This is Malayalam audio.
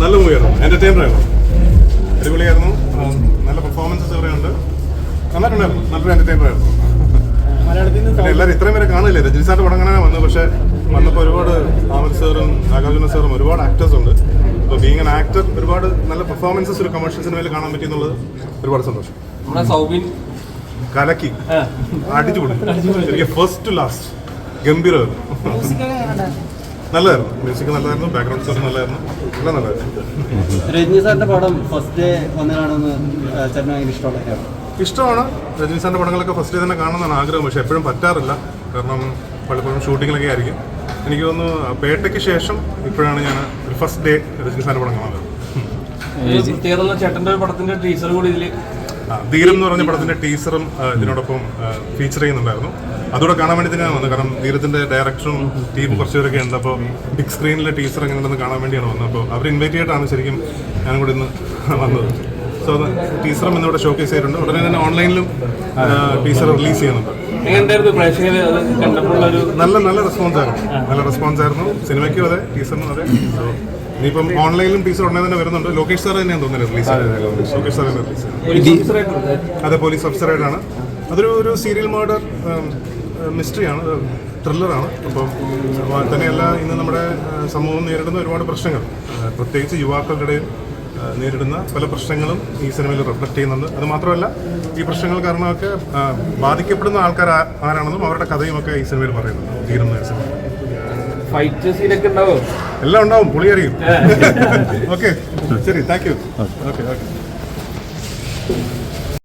നല്ല മൂവിയായിരുന്നു എന്റർടൈനർ ആയിരുന്നു. അടിപൊളിയായിരുന്നു. നല്ല പെർഫോമൻസസ് ഇവിടെ ഉണ്ട്. നന്നായിട്ടുണ്ടായിരുന്നു. നല്ലൊരു എന്റർടൈനർ ആയിരുന്നു. എല്ലാവരും ഇത്രയും പേരെ കാണില്ലേ രജനി സാറിന്റെ പടം കാണാനാണ് വന്നത് പക്ഷേ വന്നപ്പോൾ ഒരുപാട് ആമൽ സാറും നാഗാർജുന സാറും ഒരുപാട് ആക്ടേഴ്സ് ഉണ്ട്. അപ്പോൾ ബീങ് ആൻ ആക്ടർ ഒരുപാട് നല്ല പെർഫോമൻസസ് ഒരു കമേഴ്ഷ്യൽ സിനിമയിൽ കാണാൻ പറ്റി എന്നുള്ളത് ഒരുപാട് സന്തോഷം. നമ്മുടെ സൗബിൻ. കലക്കി. അടിച്ചു പൊളി എനിക്ക് ഫസ്റ്റ് ടു ലാസ്റ്റ് ഗംഭീരമായിരുന്നു. നല്ലതായിരുന്നു. മ്യൂസിക് നല്ലതായിരുന്നു ബാക്ക്ഗ്രൗണ്ട് സ്കോർ നല്ലതായിരുന്നു. എല്ലാം നല്ലതായിരുന്നു. രജനി സാറിന്റെ പടം ഫസ്റ്റ് ഡേ വന്നതാണെന്ന് ചേട്ടന് ഭയങ്കര ഇഷ്ടമുള്ള കാര്യം ഇഷ്ടമാണ്. രജനി സാറിന്റെ പടങ്ങളൊക്കെ ഫസ്റ്റ് ഡേ തന്നെ കാണണമെന്നാണ് ആഗ്രഹം. പക്ഷെ എപ്പോഴും പറ്റാറില്ല. കാരണം പലപ്പോഴും ഷൂട്ടിങ്ങിലൊക്കെ ആയിരിക്കും. എനിക്ക് തോന്നുന്നു പേട്ടയ്ക്ക് ശേഷം ഇപ്പോഴാണ് ഞാൻ ഒരു ഫസ്റ്റ് ഡേ രജനി സാറിന്റെ പടം കാണുന്നത്. ചേട്ടന്റെ ഒരു പടത്തിന്റെ ടീച്ചർ കൂടി ഇതിൽ ധീരം എന്ന് പറഞ്ഞ പടത്തിന്റെ ടീസറും ഇതിനോടൊപ്പം ഫീച്ചർ ചെയ്യുന്നുണ്ടായിരുന്നു. അതുകൂടെ കാണാൻ വേണ്ടി തന്നെയാണ് വന്നത്. കാരണം ധീരത്തിന്റെ ഡയറക്ടറും ടീമും കുറച്ച് പേരൊക്കെ ഉണ്ട്. അപ്പോൾ ബിഗ് സ്ക്രീനിലെ ടീസർ എങ്ങനെയുണ്ടെന്ന് കാണാൻ വേണ്ടിയാണ് വന്നത്. അപ്പോൾ അവർ ഇൻവൈറ്റ് ചെയ്തിട്ടാണ് ശരിക്കും ഞാനും കൂടി ഇന്ന് വന്നത്. സോ ടീസറും ഇന്നിവിടെ ഷോക്കേസ് ചെയ്തിട്ടുണ്ട്. ഉടനെ തന്നെ ഓൺലൈനിലും ടീസർ റിലീസ് ചെയ്യുന്നുണ്ട്. നല്ല നല്ല റെസ്പോൺസ് ആയിരുന്നു. നല്ല റെസ്പോൺസ് ആയിരുന്നു. സിനിമയ്ക്കും അതെ ടീസറിനും അതെ. സോ ഇനിയിപ്പം ഓൺലൈനിലും ടീസർ ഉടനെ തന്നെ വരുന്നുണ്ട്. ലോകേഷ് സാർ തന്നെയാണ് തോന്നുന്നത് റിലീസ് ലോകേഷ് സാർ തന്നെ റിലീസ് അതെ പോലീസ് ഓഫീസറായിട്ടാണ് അതൊരു ഒരു സീരിയൽ മർഡർ മിസ്റ്ററിയാണ് ത്രില്ലറാണ് അപ്പം തന്നെയല്ല ഇന്ന് നമ്മുടെ സമൂഹം നേരിടുന്ന ഒരുപാട് പ്രശ്നങ്ങൾ. പ്രത്യേകിച്ച് യുവാക്കളുടെ നേരിടുന്ന പല പ്രശ്നങ്ങളും ഈ സിനിമയിൽ റിഫ്ലക്ട് ചെയ്യുന്നുണ്ട്. അത് മാത്രമല്ല ഈ പ്രശ്നങ്ങൾ കാരണമൊക്കെ ബാധിക്കപ്പെടുന്ന ആൾക്കാർ ആരാണെന്നും അവരുടെ കഥയും ഒക്കെ ഈ സിനിമയിൽ പറയുന്നുണ്ട്. തീരുന്ന സിനിമ. ഫൈറ്റ് സീനൊക്കെ ഉണ്ടാവും? എല്ലാം ഉണ്ടാവും പുളിയറിയും ഓക്കെ ശരി താങ്ക് യു ഓക്കെ ഓക്കെ